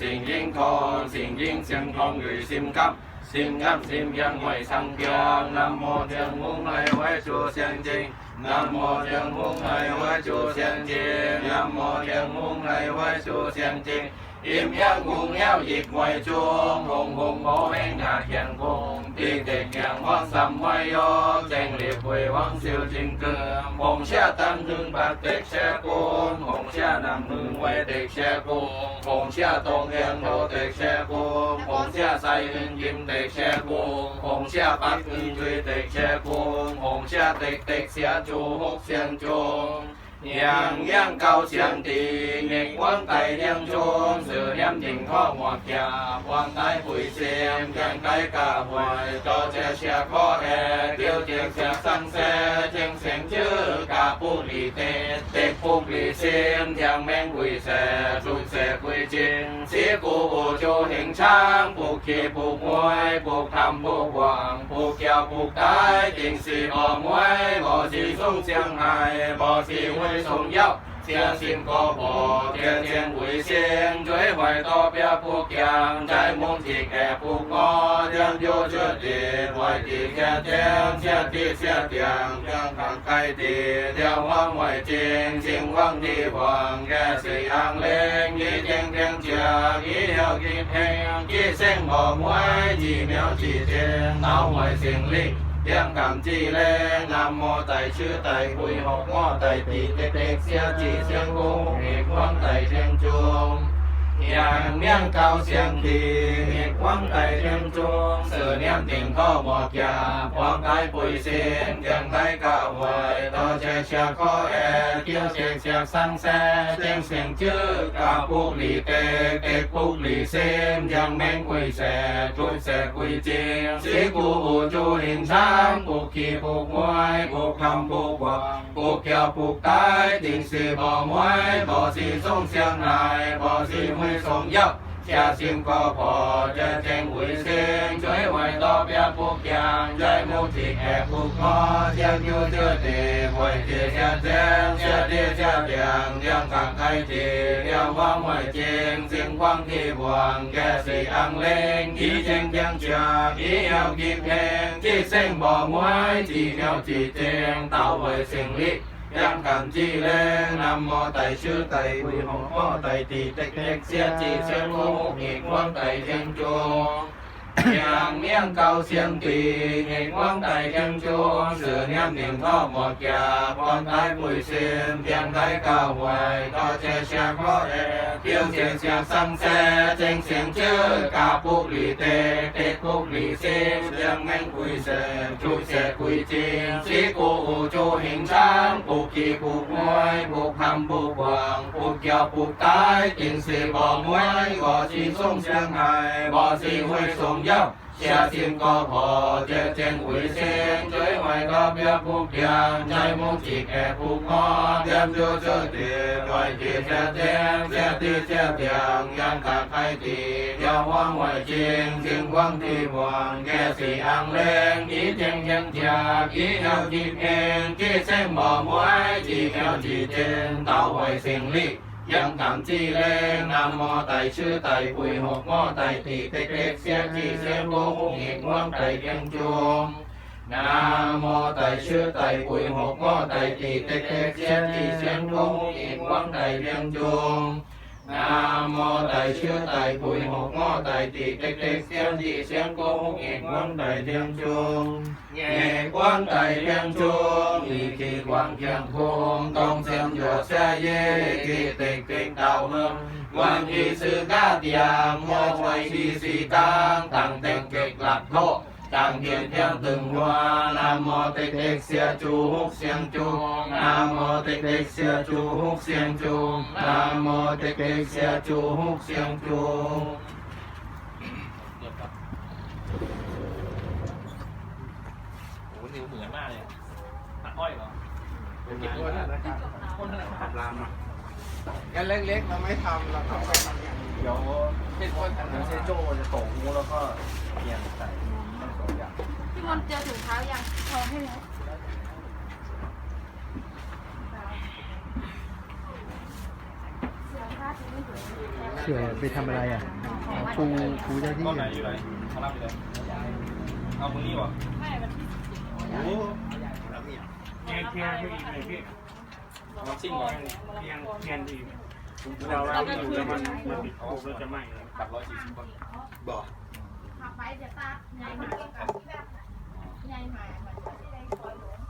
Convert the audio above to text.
สิ่งยิ่งทองสิ่งยิ่งเสียงทองอยู่สิมครับสิมครับสิมยังหวยสังเกียงนำโมเทียงมุ้งไหลไว้จูเสียงจริงนำโมเทียงมุ้งไหลไว้จูเสียงจริงนำโมเทียงมุ้งไหลไว้จูเสียงจริงอิ่มยังหุงเย้าหยิกไหวยจวงหงหงโมเฮงหาเขียงคงตีเด็กเขียงว่าสัมวยอย 会往少正cường，红下当hướng bạc tích xe côn,红下nam hướng quay tích xe côn,红下东hướng đô tích xe côn,红下西hướng kim tích xe côn,红下bắc hướng truy tích xe côn,红下tích tích xe chu húc xiên chung. 阳阳高相地，日光大亮中，十念定可莫家，光大背线，阳大家会，多谢谢可爱，丢结谢生色，正成就家不离地，地不离心，阳命归社，诸社归正，是故无就形昌，不欺不昧，不贪不妄，不 Cuộc đời, những sự 为重要天心高破，天天为先，最坏多别不强，在梦境也不过，天就决定，外地天天，天地天天，天堂开地，天王外境，心王地王，也是阳灵，一天天家，一有一平，一生无昧，一秒一天，脑外心力。 ยังคำจีแลนามโมไตชื่อไตคุยหกหม้อ อย่างเมี่ยงเก่าเสียงดีเอกวังไตเทียงจงเสือเนียมติ่งข้อบอกยาความไตปุยเสียงยังไตกะหวยต่อเชียเชียข้อแอเกี่ยวเสียงเสียสังแซ่เจียงเสียงชื่อกาปุกหลีเตเตปุกหลีเสียงยังแมงคุยแซ่จุยแซ่คุยเจียงสีกูอูจูหินช้างปลูกขี้ปลูกมวยปลูกคำปลูกวังปลูกเขียวปลูกตายติ่งสีบ่มวยบ่สีส่งเสียงนายบ่สีมวยยสงยอจะสิมก็พอจะแจงหุยเสียงช่วยไว้ต่อเปียพวกอย่างใจมุติแอบผูกคอเสียงอยู่เจอเตหวยเจียแจงเจียเดียเจียเปียงเรื่องขังไทยเจียเรื่องว่าหวยเจงเสียงควังที่หวังแก่สีอังเลงที่เจงเจียงจากที่เอากิบแพงที่เส้นบ่อไว้ที่เนวที่เจงเต่าไว้เสียงลิ lý ยังคำจีเลงนำมอไตชื่อไตปุยหงโมไตตีเต็กเต็กเสียจีเสียงโมหีกวางเทียงโจยังเมียงเก่าเสียงตีเหีกวางไตเทียงโจเสือเนียมหนิงท่อหมดยาพรไตปุยเสียมเพียงไตเก่าหวยก็เชเชียเพราะเอเที่ยวเสียงเสียงสังแซเจงเสียงชื่อกาปุกหลีเตเตปุกหลีเสียมเสียงแมงคุยเสียงชุยเสียคุยจีนสีกูอูจูหิงช้างปลูกขี้ปลูกมวยปลูกคำปลูกวังปลูกเกี่ยวปลูกตายกินสีบ่อมวยบ่อสีส่งเสียงไห้บ่อสีห้วยส่งย้าเชียร์ทีมก็พอเจเจงหุยเสียงช่วยไว้ก็เบียผูกยางใจมุกจีแก่ผูกคอเตรียมดูเจอเดียวไว้จีเสียเตียงเสียตีเสียเตียงยังกัดใครตีเดียวว่างไว้จริงจริงว่างที่หวังแก่สีอังเลงอีเจงยังจากอีเอวจีเองจีเส้นบ่มวยจีเอวจีเจงเต่าไว้สียงลิ ยังคำจีเลงนำมอไตชื่อไตปุยหกมอไตตีเต็กเล็กเสียจีเสียโกหกอีกว่างไตเพียงจงนะโมไตชื่อไตปุยหกมอไตตีเต็กเล็กเสียจีเสียโกหกอีกว่างไตเพียงจง นะโมไตชื่อไตปุยหกมอไตตีเต็กเล็กเสียจีเสียงโกหกอีกว่ จังเกียรเที่ยงตึงวานามโมติกเอกเสียจูฮุกเสียงจูนามโมติกเอกเสียจูฮุกเสียงจูนามโมติกเอกเสียจูฮุกเสียงจูโอ้โหนิวเหมือนมากเลยตัดอ้อยเหรอเป็นไงคนธนาคารรามอะกันเล็กๆเราไม่ทำเราต้อไปทำอย่างเดี๋ยวเป็นคนทำเซโจจะตกงูแล้วก็เปลี่ยนใส่ มนต์เจอถุงเท้ายังทองให้แล้วเสื้อผ้าที่ไม่ถึงเผื่อไปทำอะไรอะปูปูเจ้าที่ก้อนไหนอะอยู่ไหนเขารับอยู่ไหนเอาตรงนี้วะโอ้เพียงเพียงอีกหน่อยพี่น้ำซิ่งก่อนเพียงเพียงอีกเราเราอยู่แล้วมันมันติดโคกแล้วจะไหม้แล้วตัดร้อยสี่สิบก่อนบอกขับไปจะตาใหญ่หาย ใหญ่หายมันก็ได้คอยหลง